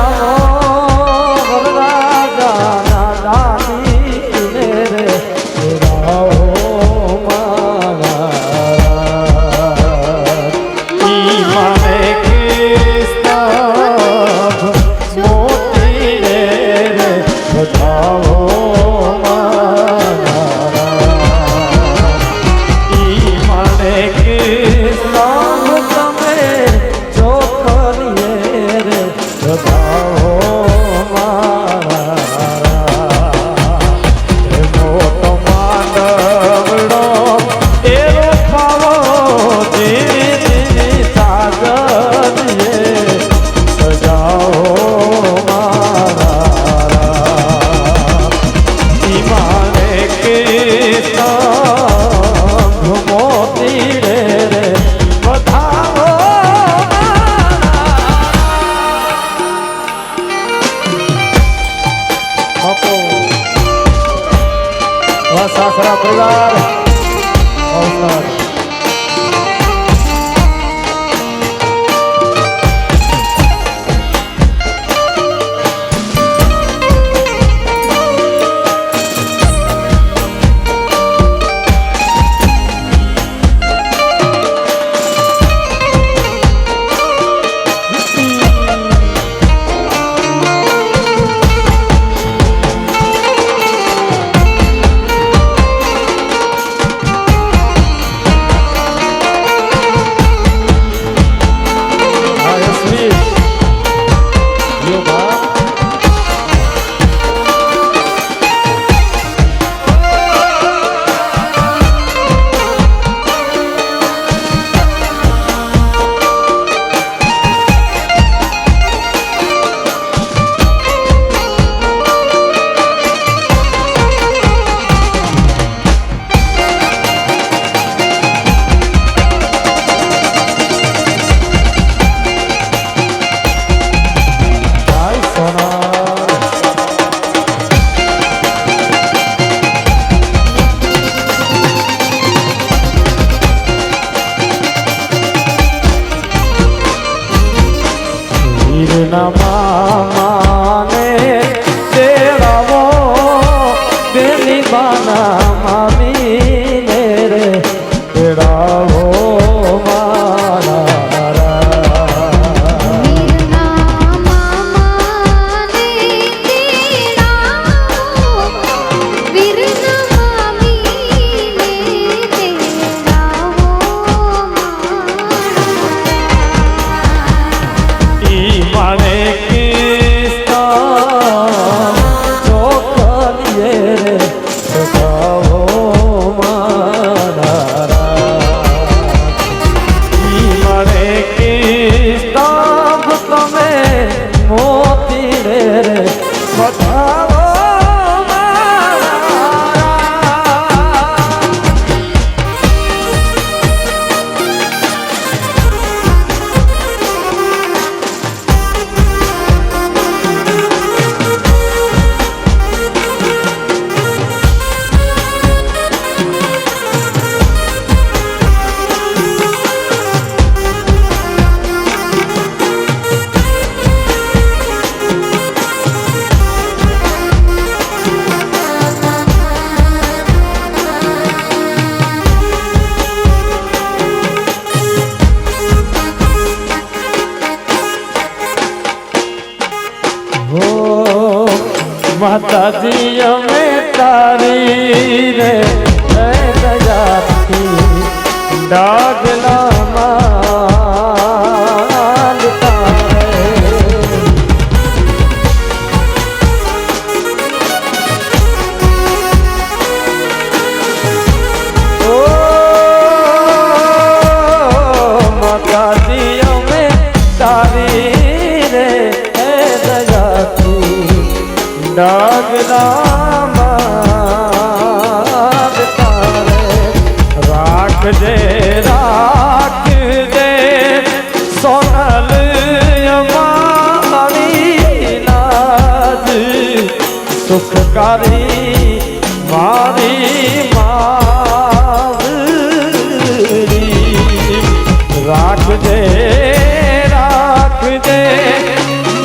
એટલે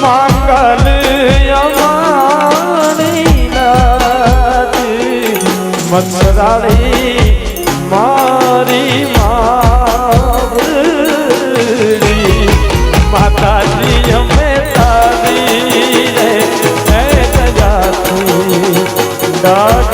મંગલ અમારી મથરાળી મારી માવડી. માતાજી અમે તારી રે જાતું દાદ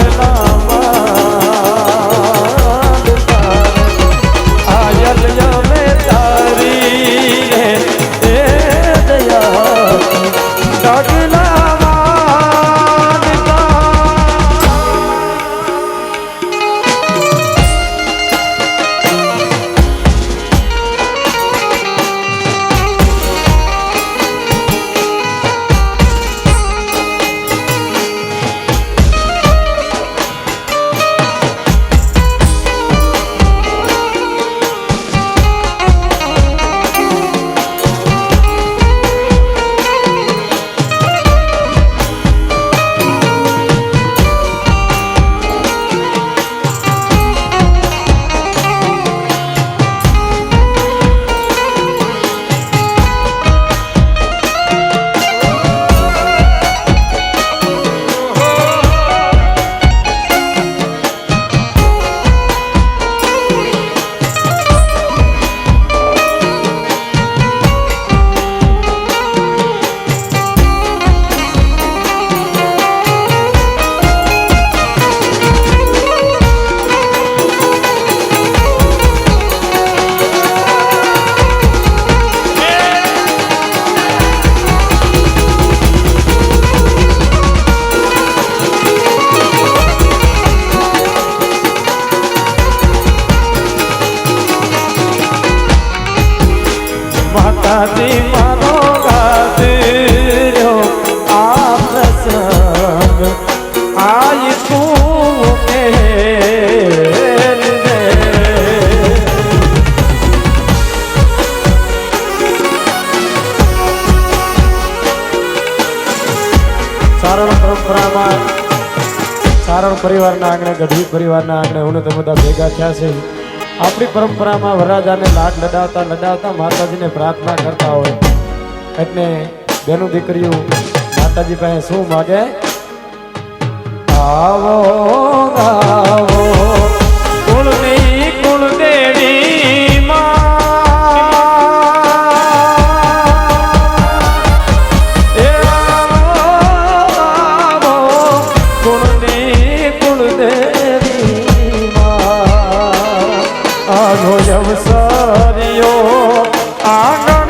પરિવારના આંગણે, ગઢવી પરિવારના આંગણે, હું તમે બધા ભેગા થયા છે. આપણી પરંપરામાં વરરાજાને લાડ લડાવતા લડાવતા માતાજીને પ્રાર્થના કરતા હોય. એટલે બેનું દીકરીઓ માતાજી પાસે શું માગે? આવો કુળ દેવી આનો યવસારીઓ આનો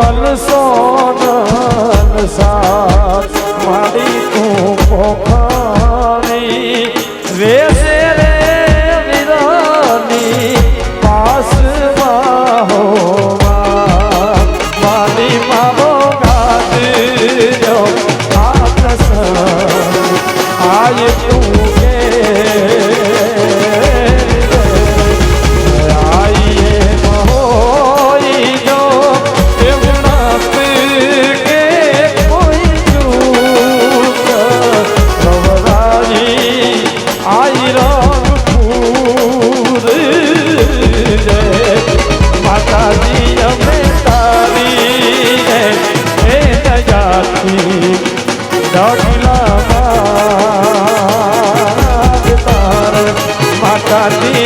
કરશો સાથ મારી Martins